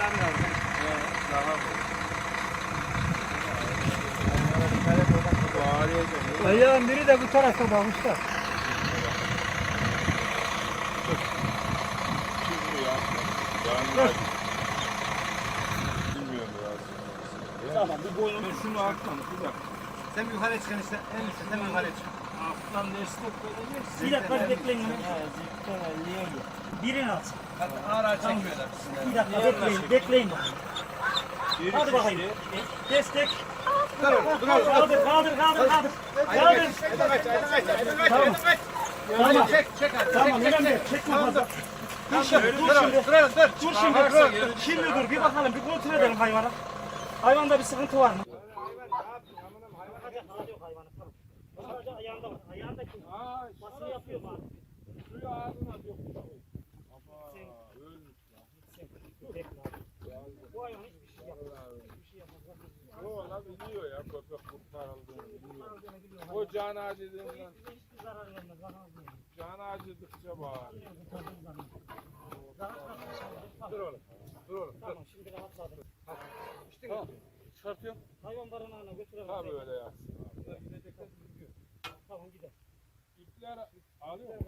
Selam. Daha mı? Ayağın biri de bu tarafta bak usta. Bilmiyorum ya. Tamam bu boyun. Şunu atma. Bir dakika. Sen bir yukarı çıkın işte. En üstte sen yukarı çık. Alttan destek vereceksin. Bir dakika bekleyin hemen. Birini at. Ağır ağır çekmiyorlar. Bir dakika bekleyin. Bekleyin. Hadi bakayım. Destek. Kaldır kaldır kaldır kaldır. Kaldır. Tamam. Tamam. Çek çek hadi. Tamam önemli. değil. Çekme fazla. Dur şimdi. Dur şimdi. Dur şimdi. Dur. Şimdi dur. Bir bakalım. Bir kontrol edelim hayvana. Hayvanda bir sıkıntı var mı? Ayağında bak. Ayağında kim? Basını yapıyor bak. Suyu ağzına dök. Bu hayvan hiçbir şey yapmaz. Hiçbir şey yapmaz. O lan biliyor ya köpek kurtarıldığını biliyor. O can acıdığından Hiçbir zarar vermez. Zarar vermez. can acıdıkça bağırıyor. Dur oğlum. Dur oğlum. Tamam şimdi rahatladım. Tamam. Çıkartıyorum. Hayvan barınağına götürelim. Ha böyle yatsın. Tamam gidelim. İpler alıyor?